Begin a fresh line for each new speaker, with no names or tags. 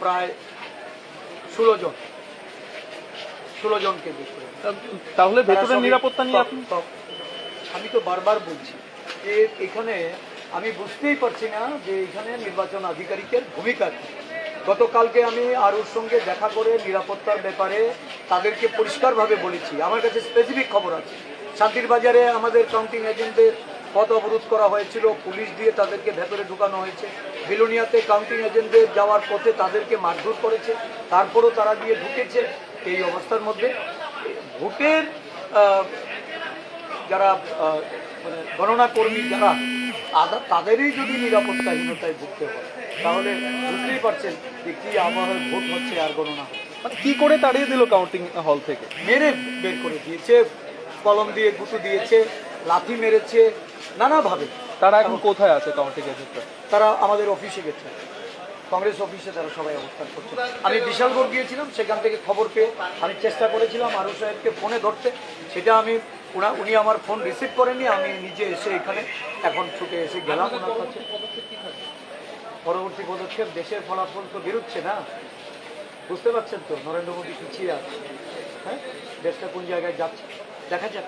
প্রায় ষোলো জন। ষোলো জনকে বের করে
তাহলে ভেতরের
তারা সবই-
নিরাপত্তা নিয়ে আপনি
আমি তো বারবার বলছি যে এখানে আমি বুঝতেই পারছি না যে এখানে নির্বাচন আধিকারিকের ভূমিকা কি। গতকালকে আমি আরুর সঙ্গে দেখা করে নিরাপত্তার ব্যাপারে তাদেরকে পরিষ্কারভাবে বলেছি। আমার কাছে স্পেসিফিক খবর আছে। শান্তির বাজারে আমাদের কাউন্টিং এজেন্টদের পথ অবরোধ করা হয়েছিল পুলিশ দিয়ে তাদেরকে ভেতরে ঢুকানো হয়েছে। বিলোনিয়াতে কাউন্টিং এজেন্টদের যাওয়ার পথে তাদেরকে মারধর করেছে তারপরও তারা গিয়ে ঢুকেছে এই অবস্থার মধ্যে। ভোটের যারা মানে গণনা কর্মী যারা আদা- তাদেরই যদি নিরাপত্তাহীনতায় ভুগতে হয় তাহলে বুঝতেই পারছেন যে কি আবহাওয়ার ভোট হচ্ছে আর গণনা হচ্ছে।
মানে কি করে তাড়িয়ে দিল কাউন্টিং হল থেকে?
মেরে বের করে দিয়েছে কলম দিয়ে গুঁতো দিয়েছে লাথি মেরেছে নানাভাবে।
তারা এখন কোথায় আছে কাউন্টিং এজেন্টরা
তারা আমাদের অফিসে গেছে। কংগ্রেস অফিসে তারা সবাই অবস্থান করছে। আমি বিশালগড় গিয়েছিলাম সেখান থেকে খবর পেয়ে আমি চেষ্টা করেছিলাম আরু সাহেবকে ফোনে ধরতে। সেটা আমি ওনা উনি আমার ফোন রিসিভ করেনি আমি নিজে এসে এখানে এখন ছুটে এসে গেলাম ওনার কাছে। পরবর্তী পদক্ষেপ দেশের ফলাফল তো বেরোচ্ছে না। বুঝতে পারছেন তো নরেন্দ্র মোদী পিছিয়ে আছে। হ্যাঁ? দেশটা কোন জায়গায় যাচ্ছে? দেখা যাক।